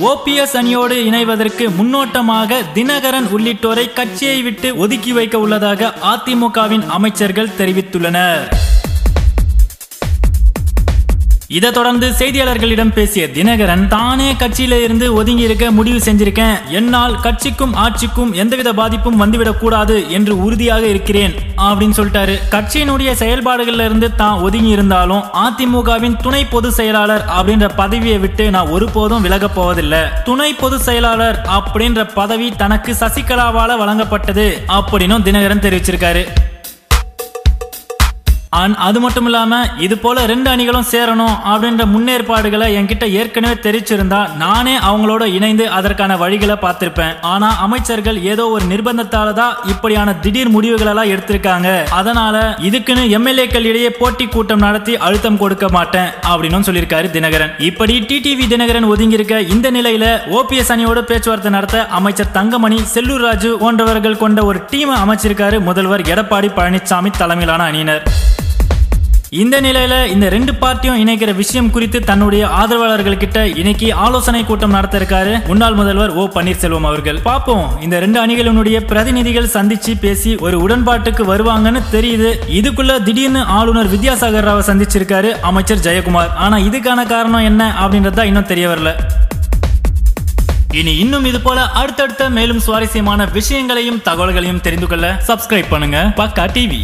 OPS அணியோடு இணைவதற்கு முன்னோட்டமாக தினகரன் உள்ளிட்டோரை கட்சியை விட்டு ஒதுக்கி வைக்க உள்ளதாக அதிமுகவின் அமைச்சர்கள் தெரிவித்துள்ளனர். இதை தொடர்ந்து செய்தியாளர்களிடம் பேசிய தினகரன் தானே கட்சியில இருந்து ஒதுங்கி இருக்க முடிவு செஞ்சிருக்கேன். என்னால் கட்சிக்கும் ஆட்சிக்கும் எந்தவித பாதிப்பும் வந்துவிடக் கூடாது என்று உறுதியாக இருக்கிறேன் அப்படின்னு சொல்லிட்டாரு. கட்சியினுடைய செயல்பாடுகள்ல இருந்து தான் ஒதுங்கி இருந்தாலும் அதிமுகவின் துணை பொதுச் செயலாளர் அப்படின்ற பதவியை விட்டு நான் ஒருபோதும் விலகப் போவதில்லை. துணை பொதுச் செயலாளர் அப்படின்ற பதவி தனக்கு சசிகலாவால வழங்கப்பட்டது அப்படின்னும் தினகரன் தெரிவிச்சிருக்காரு. அண்ட் அது மட்டும் இல்லாமல் இது போல் ரெண்டு அணிகளும் சேரணும் அப்படின்ற முன்னேற்பாடுகளை என்கிட்ட ஏற்கனவே தெரிச்சிருந்தா நானே அவங்களோட இணைந்து அதற்கான வழிகளை பார்த்துருப்பேன். ஆனால் அமைச்சர்கள் ஏதோ ஒரு நிர்பந்தத்தால தான் இப்படியான திடீர் முடிவுகளெல்லாம் எடுத்திருக்காங்க. அதனால இதுக்குன்னு எம்எல்ஏக்கள் இடையே போட்டி கூட்டம் நடத்தி அழுத்தம் கொடுக்க மாட்டேன் அப்படின்னு சொல்லியிருக்காரு தினகரன். இப்படி டிடிவி தினகரன் ஒதுங்கியிருக்க இந்த நிலையில ஓபிஎஸ் அணியோட பேச்சுவார்த்தை நடத்த அமைச்சர் தங்கமணி செல்லூர் ராஜு போன்றவர்கள் கொண்ட ஒரு டீமை அமைச்சிருக்காரு முதல்வர் எடப்பாடி பழனிசாமி தலைமையிலான அணியினர். இந்த நிலையில இந்த ரெண்டு பார்ட்டியும் இணைக்கிற விஷயம் குறித்து தன்னுடைய ஆதரவாளர்கள் கிட்ட இன்னைக்கு ஆலோசனை கூட்டம் நடத்த இருக்காரு முன்னாள் முதல்வர் ஓ பன்னீர்செல்வம் அவர்கள். பாப்போம் இந்த ரெண்டு அணிகளினுடைய பிரதிநிதிகள் சந்திச்சு பேசி ஒரு உடன்பாட்டுக்கு வருவாங்கன்னு தெரியுது. இதுக்குள்ள திடீர்னு ஆளுநர் வித்யாசாகர் ராவை சந்திச்சிருக்காரு அமைச்சர் ஜெயக்குமார். ஆனா இதுக்கான காரணம் என்ன அப்படின்றதா இன்னும் தெரிய வரல. இனி இன்னும் இது போல அடுத்தடுத்த மேலும் சுவாரஸ்யமான விஷயங்களையும் தகவல்களையும் தெரிந்து கொள்ள சப்ஸ்கிரைப் பண்ணுங்க. பக்கா டிவி.